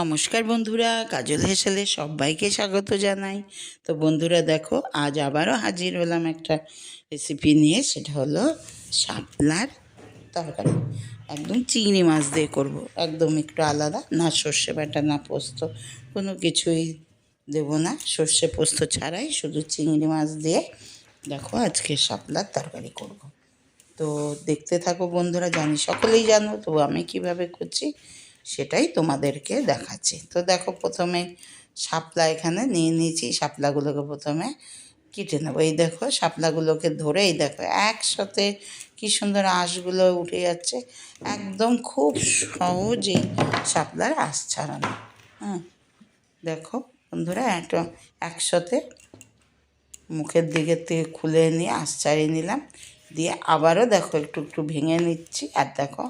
নমস্কার বন্ধুরা, কাজল হেসেলে সবাইকে স্বাগত জানাই। তো বন্ধুরা দেখো, আজ আবারও হাজির হলাম একটা রেসিপি নিয়ে, সেটা হলো শাপলার তরকারি। একদম চিংড়ি মাছ দিয়ে করব, একদম একটু আলাদা, না সর্ষে বাটা, না পোস্ত, কোনো কিছুই দেব না। সর্ষে পোস্ত ছাড়াই শুধু চিংড়ি মাছ দিয়ে দেখো আজকে শাপলার তরকারি করব। তো দেখতে থাকো বন্ধুরা, জানি সকলেই জানো তো আমি কীভাবে করছি সেটাই তোমাদেরকে দেখাচ্ছি। তো দেখো প্রথমে শাপলা এখানে নিয়ে নিয়েছি শাপলাগুলোকে প্রথমে কেটে নেব। এই দেখো শাপলাগুলোকে ধরে এই দেখো একসাথে কি সুন্দর আঁশগুলো উঠে যাচ্ছে। একদম খুব সহজেই শাপলার আঁশ ছাড়ানো। হ্যাঁ দেখো বন্ধুরা একটা একসাথে মুখের দিকের থেকে খুলে নিয়ে আঁশ ছাড়িয়ে নিলাম। দিয়ে আবারও দেখো একটু একটু ভেঙে নিচ্ছি। আর দেখো,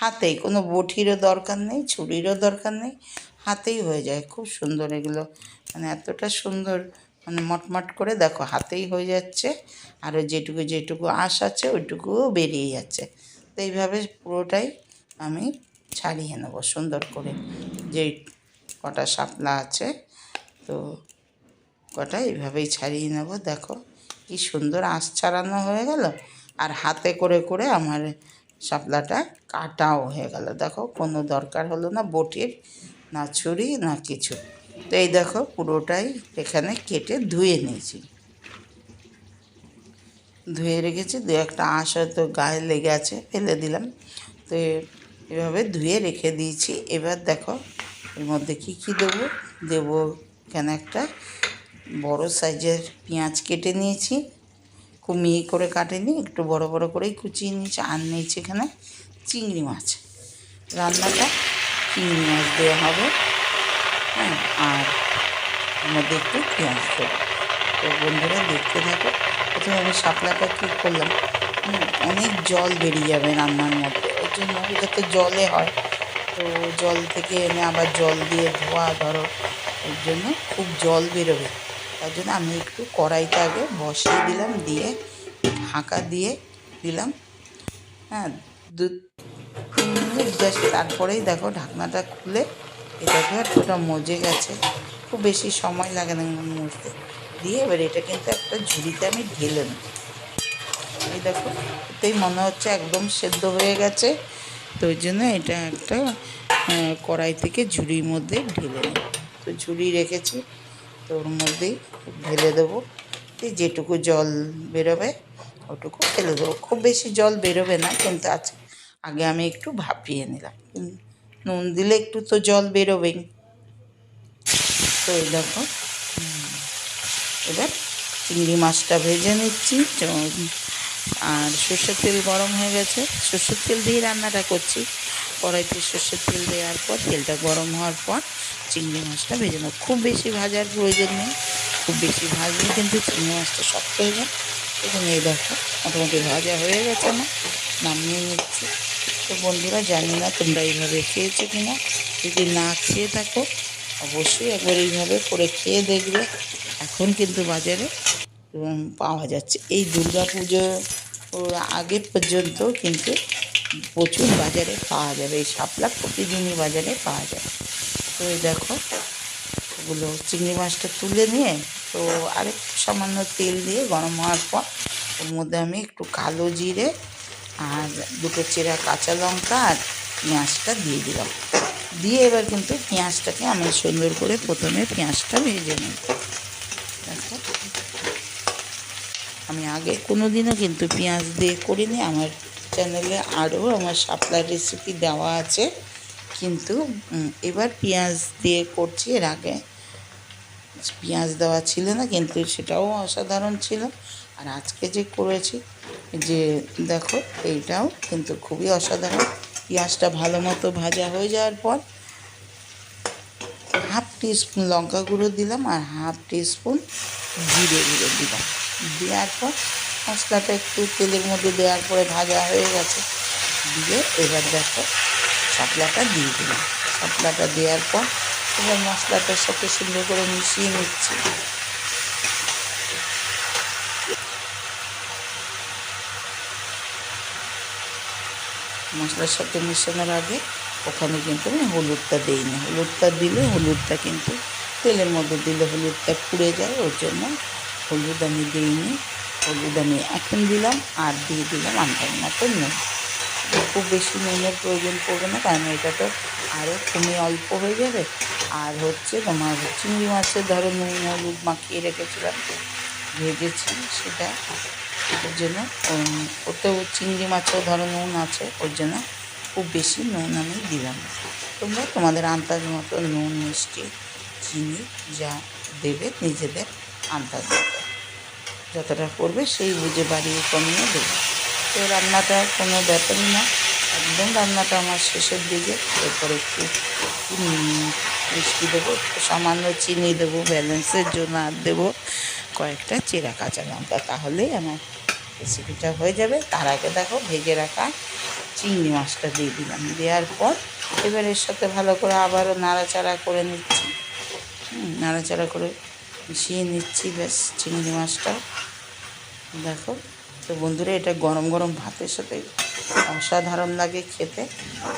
হাতেই কোনো বটিরও দরকার নেই, ছুরিরও দরকার নেই, হাতেই হয়ে যায়। খুব সুন্দর এগুলো। মানে এতটা সুন্দর মানে মটমট করে দেখো, হাতেই হয়ে যাচ্ছে। আর যেটুকু যেটুকু আঁশ আছে, ওইটুকুও বেরিয়ে যাচ্ছে। তো এইভাবে পুরোটাই আমি ছাড়িয়ে নেব সুন্দর করে। যেই কটা শাপলা আছে, তো কটা এইভাবেই ছাড়িয়ে নেব। দেখো, কি সুন্দর আঁশ ছাড়ানো হয়ে গেল। আর হাতে করে করে আমার শাপলাটা কাটাও হয়ে গেল। দেখো, কোনো দরকার হলো না বটির, না ছুরি, না কিছু। তো এই দেখো, পুরোটাই এখানে কেটে ধুয়ে নিয়েছি। ধুয়ে রেখেছি, দু একটা আঁশ হয়তো গায়ে লেগে আছে, ফেলে দিলাম। তো এভাবে ধুয়ে রেখে দিয়েছি। এবার দেখো, এর মধ্যে কি কি দেবো? দেবো এখানে একটা বড় সাইজের পেঁয়াজ কেটে নিয়েছি। খুব মিহি করে কাটেনি একটু বড় বড় করেই কুচিয়ে নিয়েছি। আর নিয়েছি এখানে চিংড়ি মাছ। রান্নাটা চিংড়ি মাছ দেওয়া হবে। হ্যাঁ আর মধ্যে একটু পেঁয়াজ দেবো। তো বন্ধুরা দেখতে থাকো। প্রথমে আমি শাপলাটা কী করলাম। অনেক জল বেরিয়ে যাবে রান্নার মধ্যে। ওই জন্য এটা তো জলে হয়। তো জল থেকে এনে আবার জল দিয়ে ধোয়া ধরো। ওর জন্য খুব জল বেরোবে। তার জন্য আমি একটু কড়াইটা আগে বসিয়ে দিলাম, দিয়ে ঢাকা দিয়ে দিলাম। হ্যাঁ দু তিন মিনিট জাস্ট তারপরেই দেখো ঢাকনাটা খুলে দেখো একটা মজে গেছে। খুব বেশি সময় লাগে না মজতে দিয়ে এবার এটা কিন্তু একটা ঝুড়িতে আমি ঢেলে এই দেখো, এতেই মনে হচ্ছে একদম সেদ্ধ হয়ে গেছে। তো ওই জন্য এটা একটা কড়াই থেকে ঝুড়ির মধ্যে ঢেলে নেব। তো ঝুড়ি রেখেছি। তো ওর মধ্যেই ঢেলে দেবো। দিয়ে যেটুকু জল বেরোবে, ওটুকু ফেলে দেবো। খুব বেশি জল বেরোবে না, কিন্তু আজ আগে আমি একটু ভাপিয়ে নিলাম। নুন দিলে একটু তো জল বেরোবেই। তো এই দেখো এবার চিংড়ি মাছটা ভেজে নিচ্ছি। আর সর্ষের তেল গরম হয়ে গেছে। সর্ষের তেল দিয়ে রান্নাটা করছি। কড়াইতে সর্ষের তেল দেওয়ার পর, তেলটা গরম হওয়ার পর চিংড়ি মাছটা ভেজে নেব। খুব বেশি ভাজার প্রয়োজন নেই। খুব বেশি ভাজলে কিন্তু চিংড়ি মাছটা শক্ত হয়ে যায়। এবং এই দেখো, মোটামুটি ভাজা হয়ে গেছে না নামিয়ে নিচ্ছি। তো বন্ধুরা, জানি না তোমরা এইভাবে খেয়েছো কি না যদি না খেয়ে থাকো, অবশ্যই একবার এইভাবে করে খেয়ে দেখবে। এখন কিন্তু বাজারে পাওয়া যাচ্ছে। এই দুর্গা পুজো আগে পর্যন্ত কিন্তু প্রচুর বাজারে পাওয়া যাবে, এই শাপলা প্রতিদিনই বাজারে পাওয়া যাবে। তো এই দেখো ওগুলো চিংড়ি মাছটা তুলে নিয়ে, তো আরেক সামান্য তেল দিয়ে গরম হওয়ার পর, ওর মধ্যে আমি একটু কালো জিরে আর দুটো চেরা কাঁচা লঙ্কা আর পেঁয়াজটা দিয়ে দিলাম। দিয়ে এবার কিন্তু পেঁয়াজটাকে আমি সুন্দর করে প্রথমে পেঁয়াজটা ভেজে নিই দেখো, আমি আগে কোনো দিনও কিন্তু পেঁয়াজ দিয়ে করিনি, আমার চ্যানেলে আরও আমার শাপলার রেসিপি দেওয়া আছে। কিন্তু এবার পেঁয়াজ দিয়ে করছি এর আগে। পেঁয়াজ দেওয়া ছিল না, কিন্তু সেটাও অসাধারণ ছিল। আর আজকে যে করেছি, যে দেখো, এইটাও কিন্তু খুবই অসাধারণ। পেঁয়াজটা ভালো মতো ভাজা হয়ে যাওয়ার পর হাফ টিস্পুন লঙ্কা গুঁড়ো দিলাম আর হাফ টিস্পুন জিরে গুঁড়ো দিলাম। দেওয়ার পর মশলাটা একটু তেলের মধ্যে দেওয়ার পরে ভাজা হয়ে গেছে। দিয়ে এবার দেখো শাপলাটা দিয়ে দিলাম। শাপলাটা দেওয়ার পর এবার মশলাটার সাথে সুন্দর করে মিশিয়ে নিচ্ছি। মশলার সাথে মেশানোর আগে ওখানে কিন্তু আমি হলুদটা দিইনি হলুদটা দিলে হলুদটা কিন্তু তেলের মধ্যে দিলে হলুদটা পুড়ে যায়। ওর জন্য হলুদ আমি দিইনি। হলুদ আমি এখন দিলাম আর দিয়ে দিলাম আন্দাজ মতো নুন। খুব বেশি নুনের প্রয়োজন পড়বে না, কারণ এটা তো আরও কমে অল্প হয়ে যাবে। আর হচ্ছে তোমার চিংড়ি মাছের, ধরো নুন, হলুদ মাখিয়ে রেখেছিলাম, ভেজেছি সেটা। ওর জন্য ওতেও চিংড়ি মাছেও ধরো নুন আছে, ওর জন্য খুব বেশি নুন আমি দিলাম তোমরা তোমাদের আন্দাজ মতো নুন, মিষ্টি, চিনি যা দেবে নিজেদের আন্দাজ মতো। যতটা করবে সেই বুঝে বাড়িয়ে কমিয়ে দেবে। তো রান্নাটা কোনো ব্যাপারই না, একদম রান্নাটা আমার শেষের দিকে। এরপর একটু মিষ্টি দেবো, সামান্য চিনি দেবো, ব্যালেন্সের জন্য আর দেবো কয়েকটা চেরা কাঁচা লঙ্কা। তাহলেই আমার রেসিপিটা হয়ে যাবে। তার আগে দেখো, ভেজে রাখা চিংড়ি মাছটা দিয়ে দিলাম। দেওয়ার পর এবার এর সাথে ভালো করে আবারও নাড়াচাড়া করে নিচ্ছি। নাড়াচাড়া করে মিশিয়ে নিচ্ছি, ব্যাস, চিংড়ি মাছটা। দেখো, তো বন্ধুরা, এটা গরম গরম ভাতের সাথে অসাধারণ লাগে খেতে।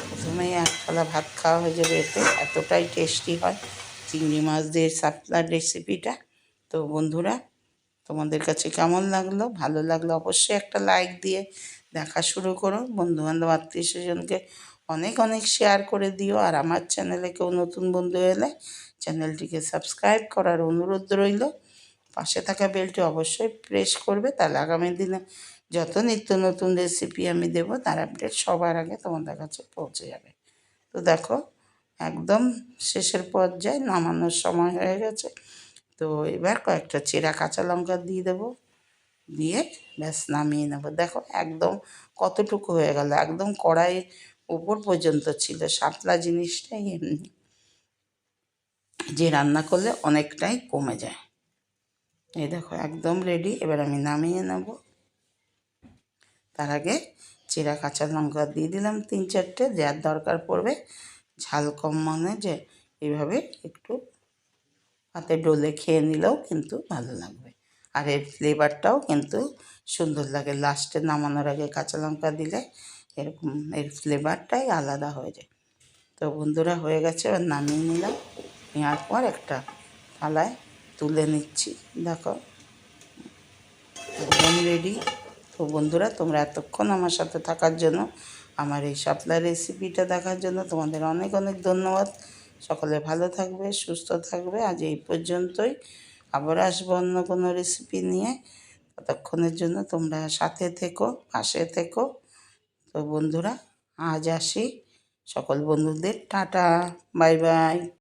প্রথমেই এক ভাত খাওয়া হয়ে যাবে এতে। এতটাই টেস্টি হয় চিংড়ি মাছ দিয়ে সাতলার রেসিপিটা। তো বন্ধুরা, তোমাদের কাছে কেমন লাগল? ভালো লাগল অবশ্যই একটা লাইক দিয়ে দেখা শুরু করো। বন্ধুবান্ধব, আত্মীয় স্বজনকে অনেক অনেক শেয়ার করে দিও। আর আমার চ্যানেলে কেউ নতুন বন্ধু এলে চ্যানেলটিকে সাবস্ক্রাইব করার অনুরোধ রইল। পাশে থাকা বেলটি অবশ্যই প্রেস করবে। তাহলে আগামী দিনে যত নিত্য নতুন রেসিপি আমি দেবো, তার আপডেট সবার আগে তোমাদের কাছে পৌঁছে যাবে। তো দেখো, একদম শেষের পর্যায়ে নামানোর সময় হয়ে গেছে। তো এবার কয়েকটা চেরা কাঁচা লঙ্কা দিয়ে দেবো। দিয়ে ব্যাস নামিয়ে নেব। দেখো, একদম কতটুকু হয়ে গেল? একদম কড়াই উপর পর্যন্ত ছিল। শাপলা জিনিসটাই এমনি। যে রান্না করলে অনেকটাই কমে যায়। এই দেখো, একদম রেডি এবার আমি নামিয়ে নেব। তার আগে চিরা কাঁচা লঙ্কা দিয়ে দিলাম তিন চারটে। যার দরকার পড়বে ঝাল কম মনে যে এইভাবে একটু হাতে ডলে খেয়ে নিলেও কিন্তু ভালো লাগবে। আর এর ফ্লেভারটাও কিন্তু সুন্দর লাগে। লাস্টে নামানোর আগে কাঁচা লঙ্কা দিলে এরকম, এর ফ্লেভারটাই আলাদা হয়ে যায়। তো বন্ধুরা হয়ে গেছে, এবার নামিয়ে নিলাম। নেওয়ার পর একটা থালায় তুলে নিচ্ছি, দেখো। একদম রেডি তো বন্ধুরা, তোমরা এতক্ষণ আমার সাথে থাকার জন্য, আমার এই শাপলা রেসিপিটা দেখার জন্য তোমাদের অনেক অনেক ধন্যবাদ। সকলে ভালো থাকবে, সুস্থ থাকবে। আজ এই পর্যন্তই। আবার আসব অন্য কোনো রেসিপি নিয়ে। ততক্ষণের জন্য তোমরা সাথে থেকো, পাশে থেকো। তো বন্ধুরা আজ আসি সকল বন্ধুদের টাটা বাই বাই।